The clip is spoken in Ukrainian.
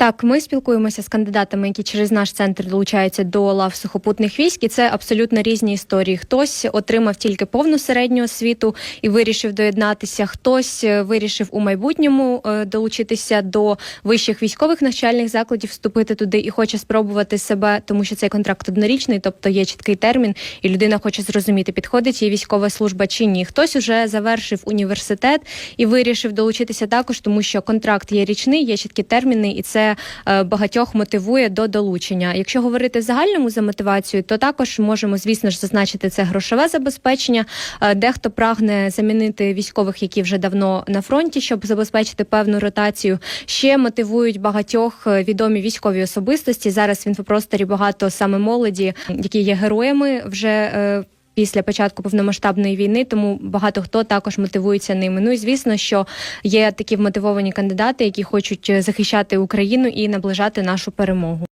Так, ми спілкуємося з кандидатами, які через наш центр долучаються до лав сухопутних військ, і це абсолютно різні історії. Хтось отримав тільки повну середню освіту і вирішив доєднатися. Хтось е, вирішив у майбутньому е, долучитися до вищих військових навчальних закладів, вступити туди і хоче спробувати себе, тому що цей контракт однорічний, тобто є чіткий термін, і людина хоче зрозуміти, підходить їй військова служба чи ні. Хтось уже завершив університет і вирішив долучитися також, тому що контракт є річний, є чіткі терміни, і це е, багатьох мотивує до долучення. Якщо говорити загальному за мотивацію, то також можемо, звісно ж, зазначити це грошове забезпечення. Е, Дехто прагне замінити військових, які вже давно на фронті, щоб забезпечити певну ротацію. Ще мотивують багатьох е, відомі військові особистості. Зараз в інфопросторі багато саме молоді, які є героями вже. Після початку повномасштабної війни, тому багато хто також мотивується ними. Ну і звісно, що є такі вмотивовані кандидати, які хочуть захищати Україну і наближати нашу перемогу.